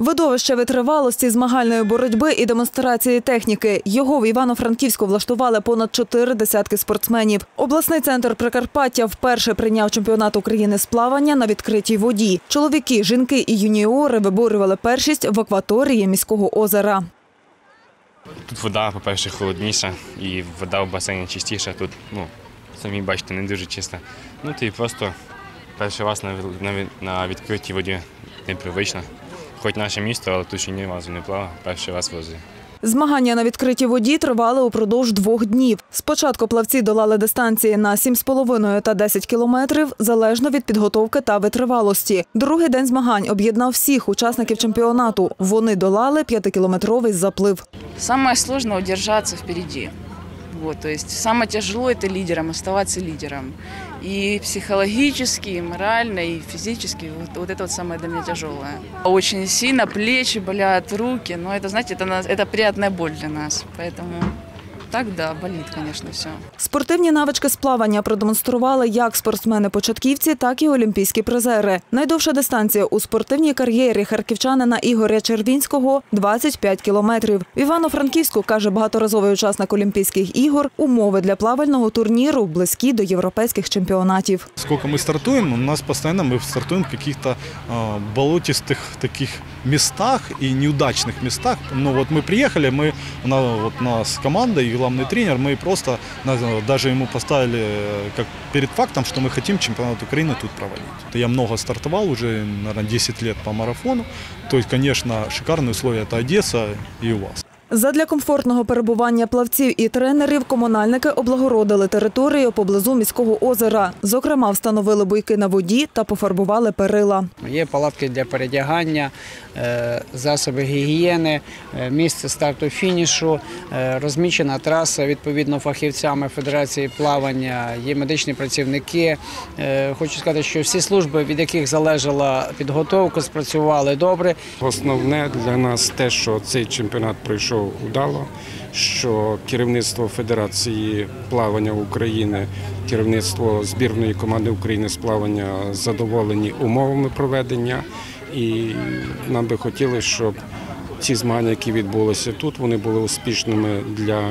Видовище витривалості, змагальної боротьби і демонстрації техніки. Його в Івано-Франківську влаштували понад чотири десятки спортсменів. Обласний центр Прикарпаття вперше прийняв чемпіонат України з плавання на відкритій воді. Чоловіки, жінки і юніори виборювали першість в акваторії міського озера. Тут вода, по-перше, холодніша, і вода в басейні чистіша. Тут, ну, самі бачите, не дуже чиста. Ну, ти просто перший раз на, на, на відкритій воді непривично. Хоч наше місто, але тут ще ні разу не плавав, перший раз возив. Змагання на відкритій воді тривали упродовж двох днів. Спочатку плавці долали дистанції на 7,5 та 10 кілометрів, залежно від підготовки та витривалості. Другий день змагань об'єднав всіх учасників чемпіонату. Вони долали п'ятикілометровий заплив. Самое сложное удержаться впереди. Вот, то есть самое тяжело это лидером, оставаться лидером. И психологически, и морально, и физически. Вот, вот это вот самое для меня тяжелое. Очень сильно плечи болят, руки. Но это, знаете, это, это приятная боль для нас. Поэтому так, да, болит, конечно, все. Спортивні навички з плавання продемонстрували як спортсмени-початківці, так і олімпійські призери. Найдовша дистанція у спортивній кар'єрі харківчанина Ігоря Червінського – 25 кілометрів. В Івано-Франківську, каже багаторазовий учасник Олімпійських ігор, умови для плавального турніру близькі до європейських чемпіонатів. Сколько мы стартуем, у нас постоянно мы стартуем в каких-то а, болотистых таких местах и неудачных местах. Но вот мы приехали, мы, у нас, вот у нас команда и главный тренер, мы просто на- даже ему поставили э, как перед фактом, что мы хотим чемпионат Украины тут проводить. Я много стартовал уже, наверное, 10 лет по марафону. То есть, конечно, шикарные условия – это Одесса и УАЗ. Задля комфортного перебування плавців і тренерів комунальники облагородили територію поблизу міського озера. Зокрема, встановили буйки на воді та пофарбували перила. Є палатки для передягання, е, засоби гігієни, е, місце старту фінішу, е, розмічена траса відповідно фахівцями Федерації плавання, є медичні працівники. Хочу сказати, що всі служби, від яких залежала підготовка, спрацювали добре. Основне для нас те, що цей чемпіонат пройшов удало, що керівництво Федерації плавання України, керівництво збірної команди України з плавання задоволені умовами проведення. І нам би хотілося, щоб ці змагання, які відбулися тут, вони були успішними для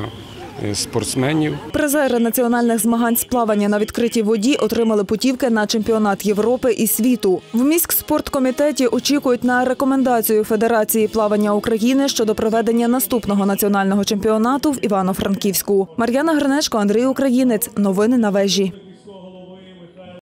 спортсменів. Призери національних змагань з плавання на відкритій воді отримали путівки на чемпіонат Європи і світу. В міськспорткомітеті очікують на рекомендацію Федерації плавання України щодо проведення наступного національного чемпіонату в Івано-Франківську. Мар'яна Гринешко, Андрій Українець. Новини на вежі.